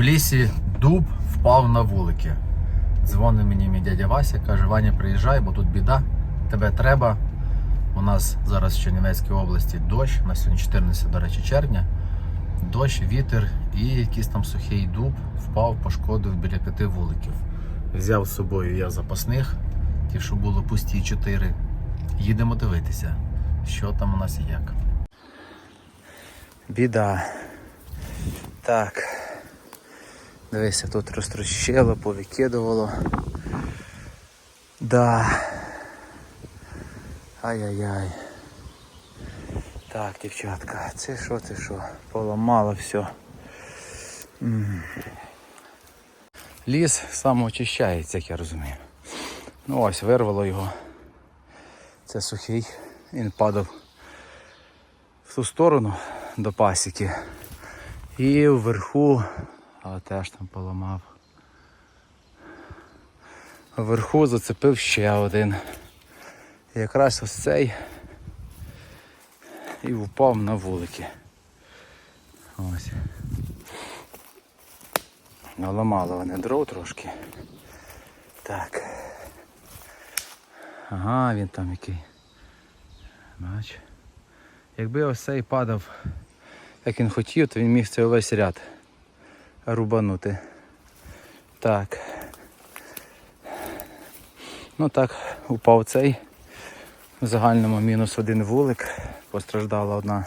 В лісі дуб впав на вулики. Дзвонить мені мій дядя Вася, каже, Ваня, приїжджай, бо тут біда, тебе треба. У нас зараз в Чернівецькій області дощ, на сьогодні 14, до речі, червня. Дощ, вітер і якийсь там сухий дуб впав, пошкодив біля п'яти вуликів. Взяв з собою я запасних, ті, що було пусті чотири. Їдемо дивитися, що там у нас і як. Біда. Так. Дивися, тут розтрощило, повикидувало. Да. Ай-яй-яй. Так, дівчатка, це що, це що? Поламало все. М. Ліс самоочищається, як я розумію. Ну ось, вирвало його. Це сухий. Він падав в ту сторону до пасіки. І вверху, а теж там поламав. Вверху зацепив ще один. І якраз ось цей і впав на вулики. Ось. Наламало вони дров трошки. Так. Ага, він там який. Бач. Якби ось цей падав, як він хотів, то він міг цей увесь ряд рубанути. Так. Ну так, упав цей. В загальному мінус один вулик. Постраждала одна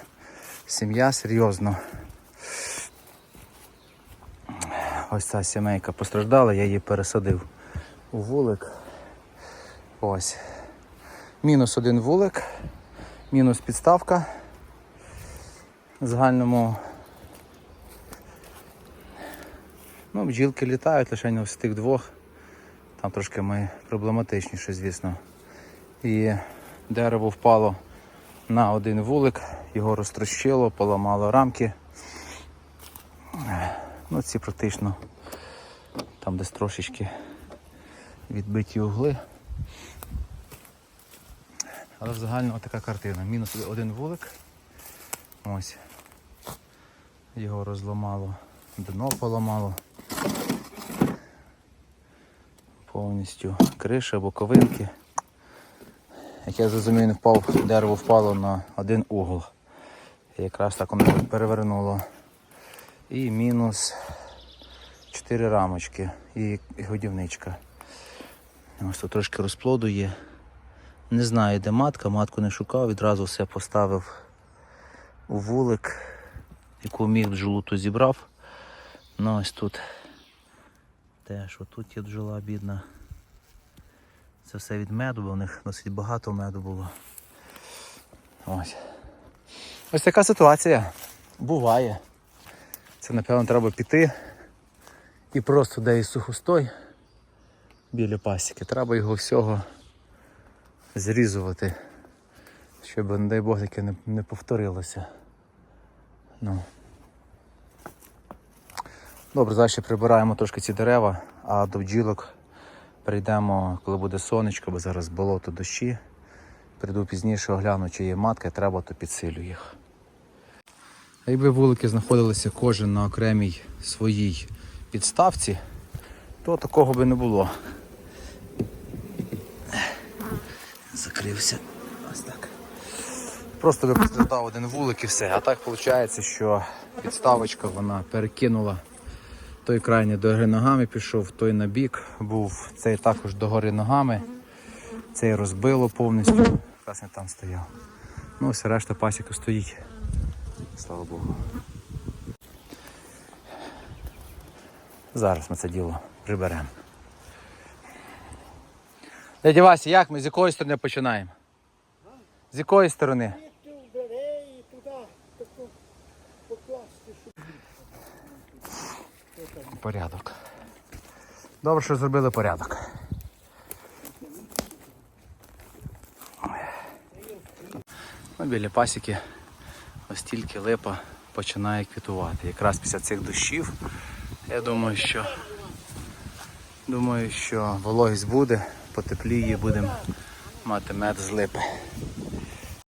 сім'я серйозно. Ось ця сімейка постраждала, я її пересадив у вулик. Ось. Мінус один вулик, мінус підставка. В загальному ну, бджілки літають лише з тих двох. Там трошки ми проблематичніше, звісно. І дерево впало на один вулик, його розтрощило, поламало рамки. Ну, ці практично там десь трошечки відбиті угли. Але в загальному така картина. Мінус один вулик. Ось. Його розламало, дно поламало. Повністю криша, боковинки. Як я зрозумів, не впав, дерево впало на один угол. І якраз так воно перевернуло. І мінус 4 рамочки і годівничка. Ось тут трошки розплоду є. Не знаю, де матка, матку не шукав, відразу все поставив у вулик, яку міг бджолу то зібрав. Ну ось тут теж отут є бджола бідна. Це все від меду, бо в них досить багато меду було. Ось. Ось така ситуація. Буває. Це напевно треба піти і просто де і сухостой біля пасіки. Треба його всього зрізувати, щоб, не дай Бог, таке не повторилося. Ну. Добре, зараз ще прибираємо трошки ці дерева, а до бджілок прийдемо, коли буде сонечко, бо зараз болото дощі. Прийду пізніше, огляну, чи є матка, треба, то підсилю їх. А якби вулики знаходилися кожен на окремій своїй підставці, то такого би не було. Закрився. Ось так. Просто би постраждав один вулик і все. А так виходить, що підставочка вона перекинула той крайній до гори ногами пішов, той на бік був, цей також до гори ногами, цей розбило повністю. Якраз не там стояв. Ну, все решта пасіка стоїть. Слава Богу. Зараз ми це діло приберемо. Дядя Вася, як ми? З якої сторони починаємо? З якої сторони? Порядок. Добре, що зробили порядок. Ну, біля пасіки ось тільки липа починає квітувати. Якраз після цих дощів я думаю, що думаю, що вологість буде, потепліє, будемо мати мед з липи.